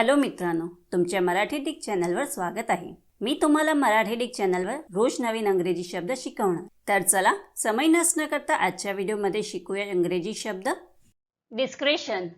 Hello मित्रांनो तुमच्या Marathi Dick चॅनलवर स्वागत आहे. मी तुम्हाला मराठी डिक चॅनलवर रोज नवीन अंग्रेजी शब्द शिकवणार. तर चला समय नसणं करता आजच्या व्हिडिओमध्ये शिकूया इंग्रजी शब्द. डिस्क्रेशन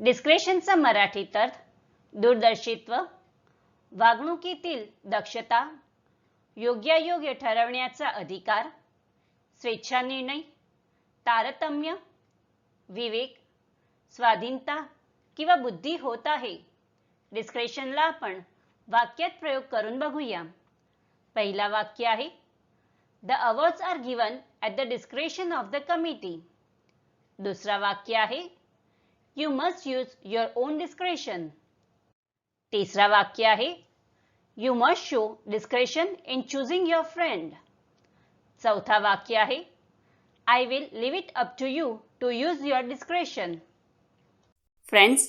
डिस्क्रेशनचा मराठीत अर्थ दूरदर्शित्व वागणुकीतील दक्षता योग्यायोग्य ठरवण्याचा अधिकार स्वेच्छा निर्णय तारतम्य विवेक स्वाधीनता किंवा बुद्धी होत आहे. डिस्क्रेशनला आपण वाक्यात प्रयोग करून बघूया. पहिला वाक्य आहे the awards are given at the discretion of the committee दुसरा वाक्य आहे you must use your own discretion तिसरा वाक्य आहे you must show discretion in choosing your friend चौथा वाक्य आहे I will leave it up to you to use your discretion friends